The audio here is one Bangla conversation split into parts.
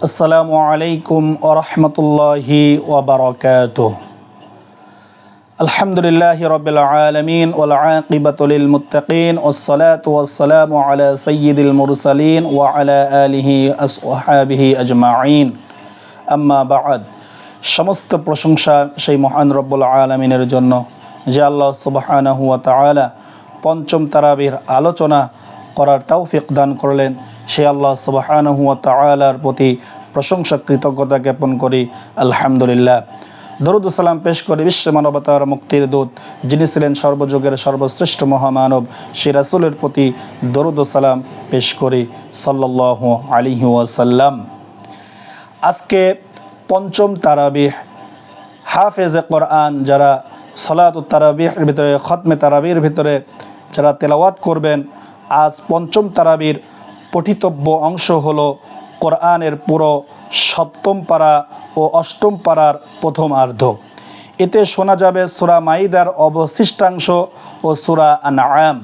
আসসালামু আলাইকুম ওরহমতুল্লাহি ওবরকাতুহ আলহামদুলিল্লাহ রবিল আলমিন ওল আকিবাতুল মুত্তাকিন ওসলাত ওয়াসালামু আলা সয়্যিদুল মুরসালিন ওয়া আলা আলিহি আসহাবিহি আজমাইন। আম্মা বাদ। সমস্ত প্রশংসা সেই মহান রব্বুল আলমিনের জন্য যে আল্লাহ সুবহানাহু ওয়া তাআলা পঞ্চম তারাবির আলোচনা করার তৌফিক দান করলেন। সে আল্লাহ সুবহানাহু ওয়া তাআলার প্রতি প্রশংসা, কৃতজ্ঞতা জ্ঞাপন করি। আলহামদুলিল্লাহ। দরুদ সালাম পেশ করে বিশ্ব মানবতার মুক্তির দূত, যিনি ছিলেন সর্বযুগের সর্বশ্রেষ্ঠ মহামানব। সে রাসুলের প্রতি দরুদ সালাম পেশ করি। সাল্লাহ আলিহি ওয়াসাল্লাম। আজকে পঞ্চম তারাবিহ। হাফেজে কোরআন যারা সলাত তারাবিহের ভিতরে, খতমে তারাবির ভিতরে যারা তেলাওয়াত করবেন আজ পঞ্চম তারাবির পঠিতব্য অংশ হল কোরআনের পুরো সপ্তম পাড়া ও অষ্টম পাড়ার প্রথম আর্ধ। এতে শোনা যাবে সুরা মাইদার অবশিষ্টাংশ ও সুরা আনআম।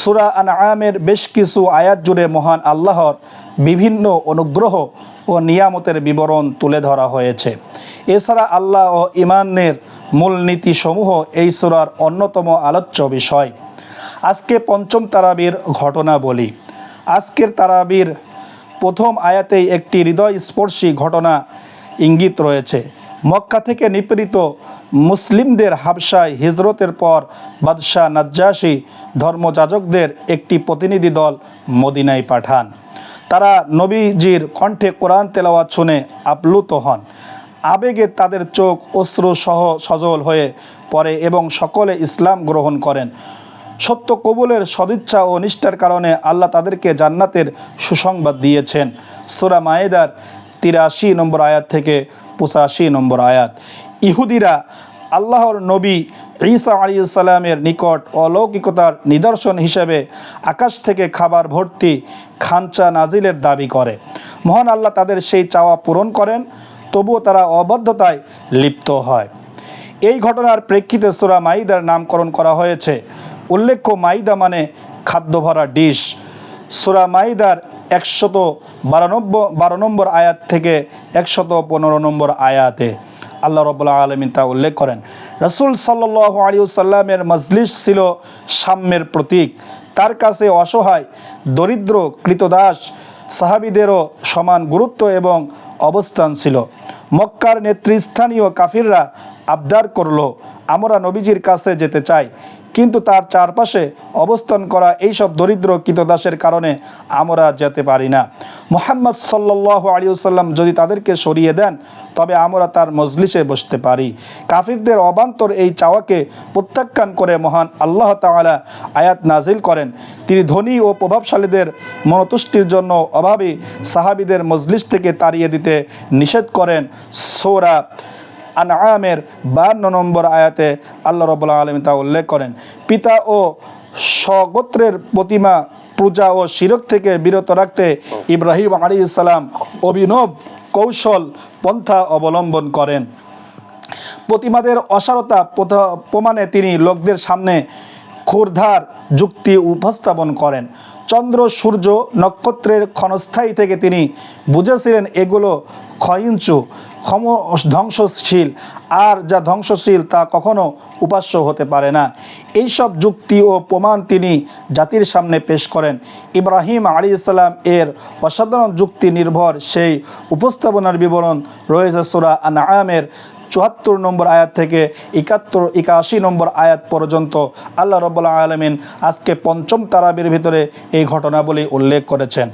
সুরা আনআমের বেশ কিছু আয়াত জুড়ে মহান আল্লাহর বিভিন্ন অনুগ্রহ ও নিয়ামতের বিবরণ তুলে ধরা হয়েছে। এছাড়া আল্লাহ ও ইমানের মূলনীতিসমূহ এই সুরার অন্যতম আলোচ্য বিষয়। আজকে পঞ্চম তারাবির ঘটনা বলি। আজকের তারাবির প্রথম আয়াতেই একটি হৃদয়স্পর্শী ঘটনা ইঙ্গিত রয়েছে। মক্কা থেকে নিপীড়িত মুসলিমদের হাবসায় হিজরতের পর বাদশাহ নাজ্জাসী ধর্মযাজকদের একটি প্রতিনিধি দল মদিনায় পাঠান। তারা নবীজির কণ্ঠে কোরআন তেলাওয়াত শুনে আপ্লুত হন। আবেগে তাদের চোখ অশ্রু সহ সজল হয়ে পড়ে এবং সকলে ইসলাম গ্রহণ করেন। সত্য কবুলের সদিচ্ছা ও নিষ্ঠার কারণে আল্লাহ তাদেরকে জান্নাতের সুসংবাদ দিয়েছেন। সুরা মায়েদার তিরাশি নম্বর আয়াত থেকে পঁচাশি নম্বর আয়াত। ইহুদিরা আল্লাহর নবী ঈসা আলী ইসালামের নিকট অলৌকিকতার নিদর্শন হিসেবে আকাশ থেকে খাবার ভর্তি খাঞ্চা নাজিলের দাবি করে। মহান আল্লাহ তাদের সেই চাওয়া পূরণ করেন, তবুও তারা অবদ্ধতায় লিপ্ত হয়। এই ঘটনার প্রেক্ষিতে সুরা মাইদার নামকরণ করা হয়েছে। উল্লেখ্য মাইদা মানে খাদ্য ভরা ডিশ। সুরা মাইদার একশত বারানব্বই বারো নম্বর আয়াত থেকে একশত পনেরো নম্বর আয়াতে আল্লাহ রবুল্লা আলমিন তা উল্লেখ করেন। রসুল সাল্লাহ আলিউসাল্লামের মজলিস ছিল সাম্যের প্রতীক। তার কাছে অসহায়, দরিদ্র, কৃতদাস সাহাবিদেরও সমান গুরুত্ব এবং অবস্থান ছিল। মক্কার নেতৃস্থানীয় কাফিররা আবদার করল, আমরা নবীজির কাছে যেতে চাই। কিন্তু তার চারপাশে অবস্থান করা এইসব দরিদ্র কৃতদাসের কারণে আমরা যেতে পারি না। মোহাম্মদ সাল্লাহ আলিউসাল্লাম যদি তাদেরকে সরিয়ে দেন, তবে আমরা তার মজলিসে বসতে পারি। কাফিরদের অবান্তর এই চাওয়াকে প্রত্যাখ্যান করে মহান আল্লাহ তাআলা আয়াত নাজিল করেন। তিনি ধনী ও প্রভাবশালীদের মনতুষ্টির জন্য অভাবী সাহাবিদের মজলিস থেকে তাড়িয়ে দিতে নিষেধ করেন। সোরা আনআমের বান্ন নম্বর আয়াতে আল্লাহ রবুল্লা আলম তা উল্লেখ করেন। পিতা ও স্বগোত্রের প্রতিমা, পূজা ও শিরক থেকে বিরত রাখতে ইব্রাহিম আলী ইসলাম অভিনব কৌশল, পন্থা অবলম্বন করেন। প্রতিমাদের অসারতা প্রমাণে তিনি লোকদের সামনে ক্ষুরধার যুক্তি উপস্থাপন করেন। চন্দ্র, সূর্য নক্ষত্রের ক্ষণস্থায়ী থেকে তিনি বুঝেছিলেন এগুলো ক্ষয়ঞ্চু ক্ষম ধ্বংসশীল। আর যা ধ্বংসশীল তা কখনো উপাস্য হতে পারে না। এইসব যুক্তি ও প্রমাণ তিনি জাতির সামনে পেশ করেন। ইব্রাহিম আলী ইসলাম এর অসাধারণ যুক্তি নির্ভর সেই উপস্থাপনার বিবরণ রয়েছে সুরা আনআমের চুয়াত্তর নম্বর আয়াত থেকে একাত্তর, একাশি নম্বর আয়াত পর্যন্ত আল্লাহ রব্বুল্লা আলমিন আজকে পঞ্চম তারাবির ভিতরে এই ঘটনাবলী উল্লেখ করেছেন।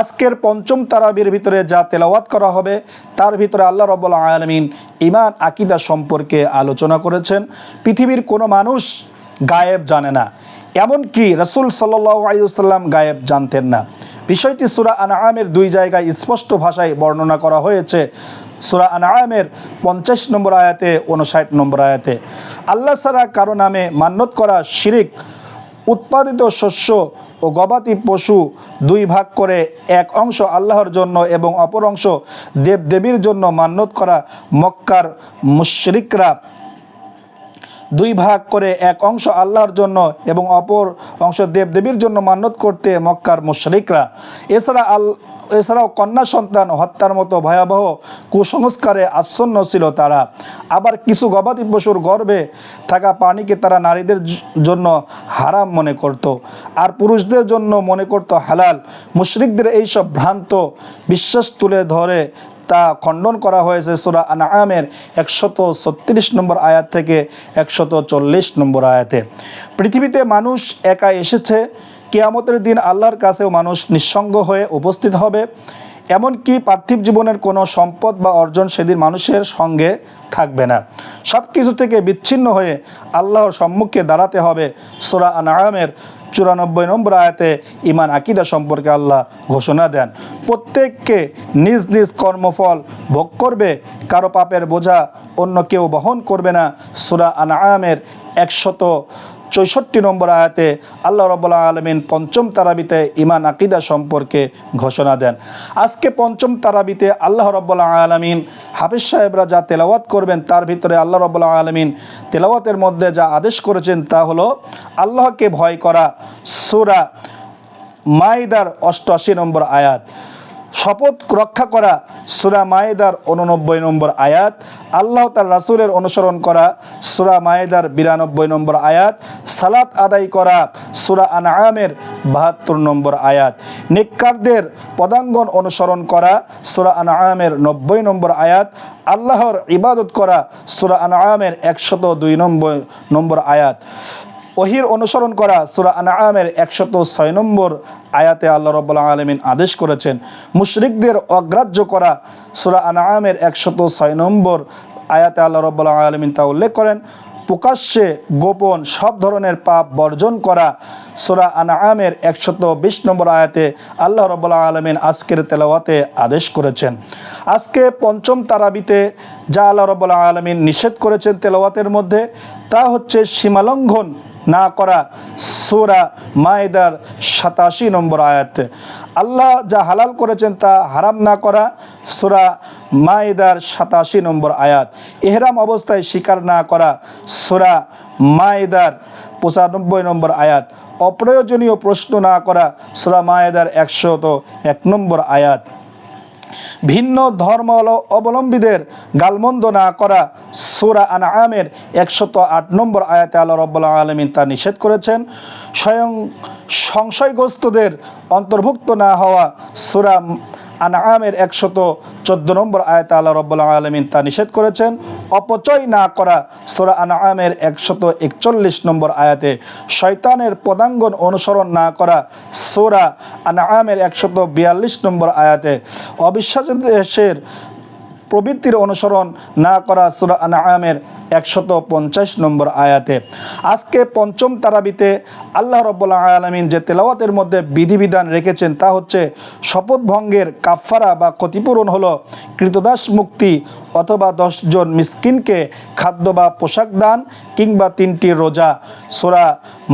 আজকের পঞ্চম তারাবির ভিতরে যা তেলাওয়াত করা হবে, তার ভিতরে আল্লাহ রব্বুল্লা আলমিন ইমান আকিদা সম্পর্কে আলোচনা করেছেন। পৃথিবীর কোনো মানুষ গায়েব জানে না, এমনকি রসুল সাল্লাহ আলিউসাল্লাম গায়েব জানতেন না। বিষয়টি সুরা আনআমের দুই জায়গায় স্পষ্ট ভাষায় বর্ণনা করা হয়েছে। সুরা আনআমের পঞ্চাশ নম্বর আয়াতে উনষাট নম্বর আয়াতে। আল্লাহ ছাড়া কারও নামে মান্যত করা শিরিক, উৎপাদিত শস্য ও গবাদি পশু দুই ভাগ করে এক অংশ আল্লাহর জন্য এবং অপর অংশ দেবদেবীর জন্য মান্যত করা মক্কার মুশরিকরা দুই ভাগ করে এক অংশ আল্লাহর জন্য এবং অপর অংশ দেবদেবীর জন্য মান্যত করতে মক্কার মুশরিকরা। এছাড়া আল এছাড়াও কন্যা সন্তান হত্যার মতো ভয়াবহ কুসংস্কারে আচ্ছন্ন ছিল তারা। আবার কিছু গবাদি পশুর গর্ভে থাকা পানিকে তারা নারীদের জন্য হারাম মনে করত। আর পুরুষদের জন্য মনে করত হালাল। মুশরিকদের এইসব ভ্রান্ত বিশ্বাস তুলে ধরে তা খণ্ডন করা হয়েছে সুরা আনআমের একশত ছত্রিশ নম্বর আয়াত থেকে একশত চল্লিশ নম্বর আয়াতে। পৃথিবীতে মানুষ একা এসেছে। কেয়ামতের দিন আল্লাহর কাছেও মানুষ নিঃসঙ্গ হয়ে উপস্থিত হবে। এমনকি পার্থিব জীবনের কোনো সম্পদ বা অর্জন সেদিন মানুষের সঙ্গে থাকবে না। সব কিছু থেকে বিচ্ছিন্ন হয়ে আল্লাহর সম্মুখে দাঁড়াতে হবে। সুরা আনআমের চুরানব্বই নম্বর আয়াতে ইমান আকিদা সম্পর্কে আল্লাহ ঘোষণা দেন। প্রত্যেককে নিজ নিজ কর্মফল ভোগ করবে। কারও পাপের বোঝা অন্য কেউ বহন করবে না। সুরা আনআমের একশত চৌষট্টি নম্বর আয়াতে আল্লাহ রব্বুল্লাহ আলমিন পঞ্চম তারাবিতে ইমান আকিদা সম্পর্কে ঘোষণা দেন। আজকে পঞ্চম তারাবিতে আল্লাহ রব্বুল্লাহ আলমিন হাফিজ সাহেবরা যা তেলাওয়াত করবেন তার ভিতরে আল্লাহ রব্বুল্লাহ আলমিন তেলাওয়াতের মধ্যে যা আদেশ করেছেন তা হলো আল্লাহকে ভয় করা। সুরা মাইদার অষ্টআশি নম্বর আয়াত। শপথ রক্ষা করা সুরা মায়েদার উননব্বই নম্বর আয়াত, আল্লাহ তার রাসুলের অনুসরণ করা সুরা মায়েদার বিরানব্বই নম্বর আয়াত, সালাত আদায় করা সুরা আনআমের বাহাত্তর নম্বর আয়াত। নিকারদের পদাঙ্গন অনুসরণ করা সুরা আনআমের নব্বই নম্বর আয়াত, আল্লাহর ইবাদত করা সুরা আনআমের একশত দুই নম্বর নম্বর আয়াত। ওহির অনুসরণ করা সুরা আনআমের একশত ছয় নম্বর আয়াতে আল্লাহ রব্বুল্লাহ আলমিন আদেশ করেছেন, মুশরিকদের অগ্রাহ্য করা সুরা আনআমের একশত ছয় নম্বর আয়াতে আল্লাহ রব্বুল্লাহ আলমিন তা উল্লেখ করেন, প্রকাশ্যে গোপন সব ধরনের পাপ বর্জন করা সুরা আনআমের একশত বিশ নম্বর আয়াতে আল্লাহ রব্বুল্লাহ আলমিন আজকের তেলাওয়াতে আদেশ করেছেন। আজকে পঞ্চম তারাবিতে যা আল্লাহ রব্বুল্লাহ আলমিন নিষেধ করেছেন তেলাওয়াতের মধ্যে, তা হচ্ছে সীমালঙ্ঘন না করা সুরা মায়েদার সাতাশি নম্বর আয়াত। আল্লাহ যা হালাল করেছেন তা হারাম না করা সুরা মায়েদার সাতাশি নম্বর আয়াত। এহরাম অবস্থায় স্বীকার না করা সুরা মায়েদার পঁচানব্বই নম্বর আয়াত। অপ্রয়োজনীয় প্রশ্ন না করা সুরা মায়েদার একশত এক নম্বর আয়াত। ভিন্ন ধর্ম অবলম্বীদের গালমন্দ না করা সুরা আন আমের একশত আট নম্বর আয়াতে আল্লাহ রব্বুল্লাহ আলমিন তা নিষেধ করেছেন। স্বয়ং সংশয়গ্রস্তদের অন্তর্ভুক্ত না হওয়া সুরা আনআমের একশত চোদ্দ নম্বর আয়াতে আল্লাহ রব্বুল্লাহ আলমিন তা নিষেধ করেছেন। অপচয় না করা সুরা আনআমের একশত একচল্লিশ নম্বর আয়াতে শয়তানের পদাঙ্গন অনুসরণ না করা সুরা আনআমের একশত বিয়াল্লিশ নম্বর আয়াতে অবিশ্বাসের প্রবৃত্তির অনুসরণ না করা সুরা আনআমের একশত পঞ্চাশ নম্বর আয়াতে। আজকে পঞ্চম তারাবিতে আল্লাহ রব্বুল্লা আলমিন যে তেলাওয়াতের মধ্যে বিধিবিধান রেখেছেন তা হচ্ছে শপথ ভঙ্গের কাফারা বা ক্ষতিপূরণ হলো কৃতদাস মুক্তি অথবা দশজন মিসকিনকে খাদ্য বা পোশাক দান কিংবা তিনটি রোজা। সোরা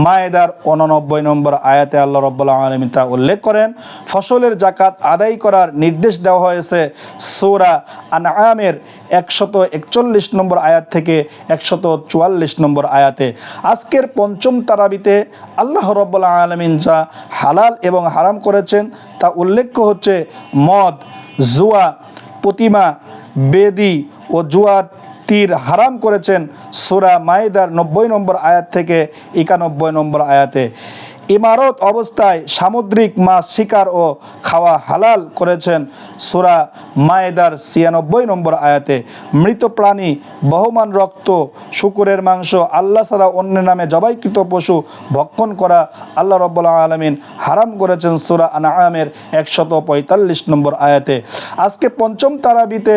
মায়েদার উননব্বই নম্বর আয়াতে আল্লাহ রব্বুল্লাহ আলমিন তা উল্লেখ করেন, ফসলের জাকাত আদায় করার নির্দেশ দেওয়া হয়েছে। সোরা আনআমের একশত একচল্লিশ নম্বর আয়াত থেকে একশত চুয়াল্লিশ নম্বর আয়াতে। আজকের পঞ্চম তারাবিতে আল্লাহ রব্বুল্লাহ আলমিন যা হালাল এবং হারাম করেছেন তা উল্লেখ্য হচ্ছে মদ, জুয়া, প্রতিমা বেদি ও জুয়ার তীর হারাম করেছেন সুরা মাইদার নব্বই নম্বর আয়াত থেকে একানব্বই নম্বর আয়াতে। ইমারত অবস্থায় সামুদ্রিক মাছ শিকার ও খাওয়া হালাল করেছেন সুরা মায়েদার ছিয়ানব্বই নম্বর আয়াতে। মৃত প্রাণী, বহমান রক্ত, শুকুরের মাংস, আল্লাহ ছাড়া অন্য নামে জবাইকৃত পশু ভক্ষণ করা আল্লাহ রব্বুল্লাহ আলমিন হারাম করেছেন সুরা আনআমের একশত পঁয়তাল্লিশ নম্বর আয়াতে। আজকে পঞ্চম তারাবিতে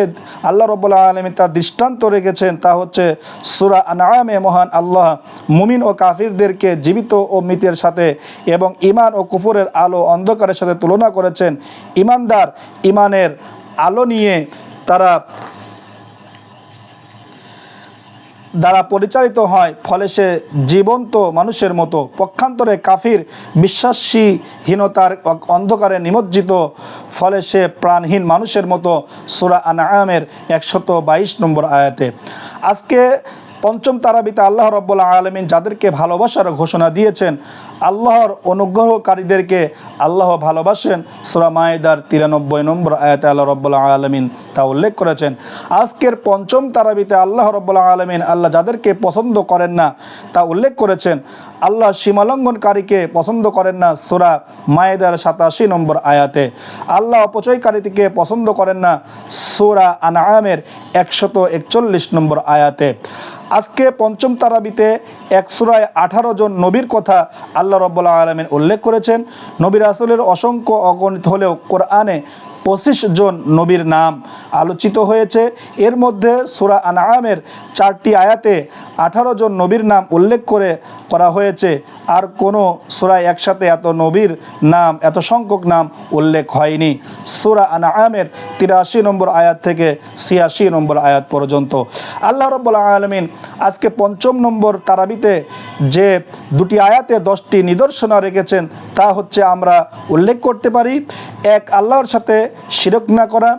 আল্লাহ রব্বুল্লাহ আলমিন তার দৃষ্টান্ত রেখেছেন, তা হচ্ছে সুরা আনআমে মহান আল্লাহ মুমিন ও কাফিরদেরকে জীবিত ও মৃতের সাথে এবং ইমান ও কুফরের আলো অন্ধকারের সাথে তুলনা করেছেন ইমানদার ইমানের আলো নিয়ে তারা দ্বারা পরিচালিত হয়, ফলে সে জীবন্ত মানুষের মতো। পক্ষান্তরে কাফির বিশ্বাসীহীনতার অন্ধকারে নিমজ্জিত, ফলে সে প্রাণহীন মানুষের মতো। সুরা আনআমের একশত বাইশ নম্বর আয়াতে। আজকে পঞ্চম তারাবিতে আল্লাহ রব্বুল্লাহ আলমিন যাদেরকে ভালোবাসার ঘোষণা দিয়েছেন, আল্লাহর অনুগ্রহকারীদেরকে আল্লাহ ভালোবাসেন। সুরা মায়েদার তিরানব্বই নম্বর আয়াতে আল্লাহ রব্বুল্লাহ আলমিন তা উল্লেখ করেছেন, আজকের পঞ্চম তারাবিতে আল্লাহ রব্বুল্লাহ আলমিন আল্লাহ যাদেরকে পছন্দ করেন না, তা উল্লেখ করেছেন, আল্লাহ সীমালঙ্ঘনকারীকে পছন্দ করেন না, সুরা মায়েদার সাতাশি নম্বর আয়াতে। আল্লাহ অপচয়কারীকে পছন্দ করেন না, সুরা আনামের একশত একচল্লিশ নম্বর আয়াতে। আজকে পঞ্চম তারাবিতে এক সুরায় আঠারো জন নবীর কথা আল্লাহ রব্বুল্লাহ আলমিন উল্লেখ করেছেন। নবীর আসলের অসংখ্য অগণিত হলেও কোরআনে পঁচিশ জন নবীর নাম আলোচিত হয়েছে। এর মধ্যে সুরা আনামের চারটি আয়াতে আঠারো জন নবীর নাম উল্লেখ করে করা হয়েছে। আর কোনো সুরায় একসাথে এত নবীর নাম, এত সংখ্যক নাম উল্লেখ হয়নি। সুরা আনামের তিরাশি নম্বর আয়াত থেকে ছিয়াশি নম্বর আয়াত পর্যন্ত। আল্লাহ রব্বুল্লা আলমিন আজকে পঞ্চম নম্বর তারাবিতে যে দুটি আয়াতে দশটি নিদর্শনা রেখেছেন। তা হচ্ছে আমরা উল্লেখ করতে পারি, এক, আল্লাহর সাথে শিরক না করা,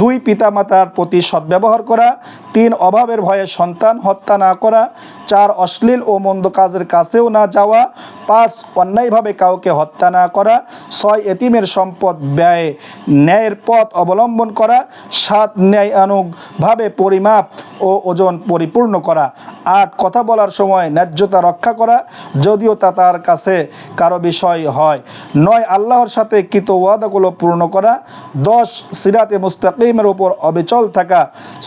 দুই, পিতামাতার প্রতি সদ্ব্যবহার করা, তিন, অভাবের ভয়ে সন্তান হত্যা না করা, চার, অশ্লীল ও মন্দ কাজের কাছেও না যাওয়া, পাঁচ, অন্যায়ভাবে কাউকে হত্যা না করা, ছয়, এতিমের সম্পদ ব্যয়, ন্যায়ের পথ অবলম্বন করা, সাত ন্যায় আনুগভাবে পরিমাপ ও ওজন পরিপূর্ণ করা, আট, কথা বলার সময় ন্যায্যতা রক্ষা করা যদিও তা তার কাছে কারও বিষয় হয়। নয়, আল্লাহর সাথে কৃত ওয়াদাগুলো পূর্ণ করা। দশ, সিরাতে মুস্তাকিমের উপর অবিচল থাকা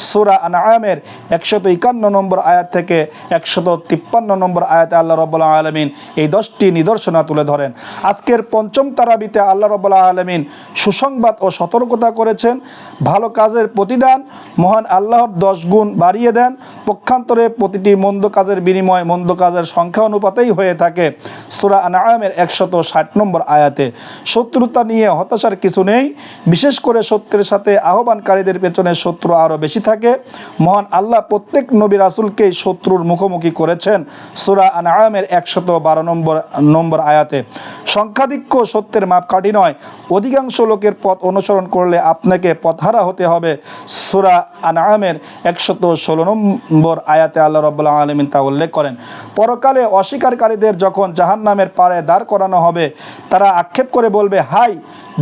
সুরা আনামের একশত একান্ন নম্বর আয়াত থেকে একশত তিপ্পান্ন নম্বর আয়াতে আল্লাহ রব্বুল্লাহ আলমিন এই দশটি নিদর্শনা তুলে ধরেন। আজকের পঞ্চম তারাবিতে আল্লাহ রব্বুল্লাহ আলমিন সুসংবাদ ও সতর্কতা করেছেন। ভালো কাজের প্রতিদান, মহান আল্লাহর দশ গুণ বাড়িয়ে দেন। পক্ষান্তরে প্রতিটি মন্দ কাজের বিনিময় মন্দ কাজের সংখ্যা অনুপাতেই হয়ে থাকে। সুরা আনামের একশত ষাট নম্বর আয়াতে। শত্রুতা নিয়ে হতাশার কিছু নেই। বিশেষ করে সত্যের সাথে আহ্বানকারীদের পেছনে শত্রু আরও বেশি থাকে। মহান আল্লাহ প্রত্যেক নবী রাসুলকেই শত্রুর মুখোমুখি করেছেন। সুরা আনামের একশত বারো নম্বর নম্বর আয়াতে। সংখ্যাধিক্য সত্যের মাপকাঠি নয়। অধিকাংশ লোকের পথ অনুসরণ করলে আপনাকে পথহারা হতে হবে। সুরা আনামের একশত ষোলো নম্বর আয়াতে আল্লাহ রব্বুল্লাহ আলমিন তা উল্লেখ করেন, পরকালে অস্বীকারীদের যখন জাহান নামের পারে দাঁড় করানো হবে, তারা আক্ষেপ করে বলবে, হাই,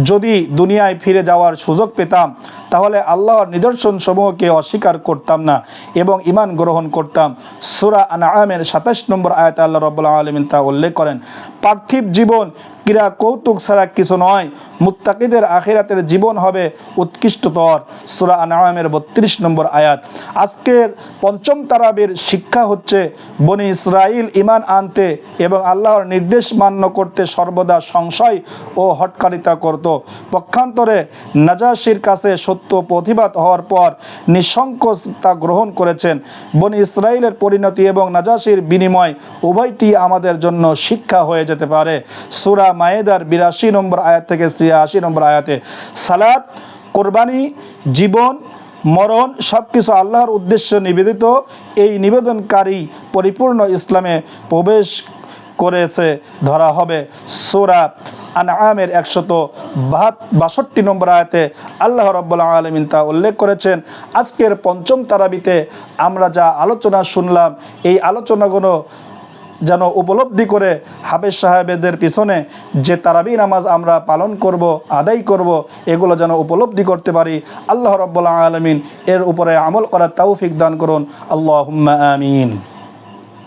যদি দুনিয়ায় ফিরে যাওয়ার সুযোগ পেতাম তাহলে আল্লাহর নিদর্শন সমূহকে অস্বীকার করতাম না এবং ইমান গ্রহণ করতাম। সুরা আনামের সাতাশ নম্বর আয়াত আল্লাহ রব্বুল্লাহ আলমিন তা উল্লেখ করেন, পার্থিব জীবন ক্রীড়া কৌতুক ছাড়া কিছু নয়। মুত্তাকিদের আখিরাতের জীবন হবে উৎকৃষ্টতর। সুরা আনামের বত্রিশ নম্বর আয়াত। আজকের পঞ্চম তারাবের শিক্ষা হচ্ছে বনি ইসরাইল ইমান আনতে এবং আল্লাহর নির্দেশ মান্য করতে সর্বদা সংশয় ও হটকারিতা করত। পক্ষান্তরে নাজাসির কাছে সত্য প্রতিবাদ হওয়ার পর নিঃসংকোচতা গ্রহণ করেছেন। বনি ইসরাইলের পরিণতি এবং নাজাসির বিনিময় উভয়টি আমাদের জন্য শিক্ষা হয়ে যেতে পারে। সুরা মায়েদার বিরাশি নম্বর আয়াত থেকে ছিয়াশি নম্বর আয়াতে সালাত, কোরবানি, জীবন, মরণ সব কিছু আল্লাহর উদ্দেশ্য নিবেদিত। এই নিবেদনকারী পরিপূর্ণ ইসলামে প্রবেশ করেছে ধরা হবে সোরা আনআমের একশত বাষট্টি নম্বর আয়াতে আল্লাহ রব্বুল্লাহ আলমিন তা উল্লেখ করেছেন, আজকের পঞ্চম তারাবিতে আমরা যা আলোচনা শুনলাম, এই আলোচনাগুলো যেন উপলব্ধি করে হাফেজ সাহেবেদের পিছনে যে তারাবি নামাজ আমরা পালন করব, আদায় করব, এগুলো যেন উপলব্ধি করতে পারি। আল্লাহ রব্বুল্লাহ আলমিন এর উপরে আমল করার তৌফিক দান করুন। আল্লাহ আমিন।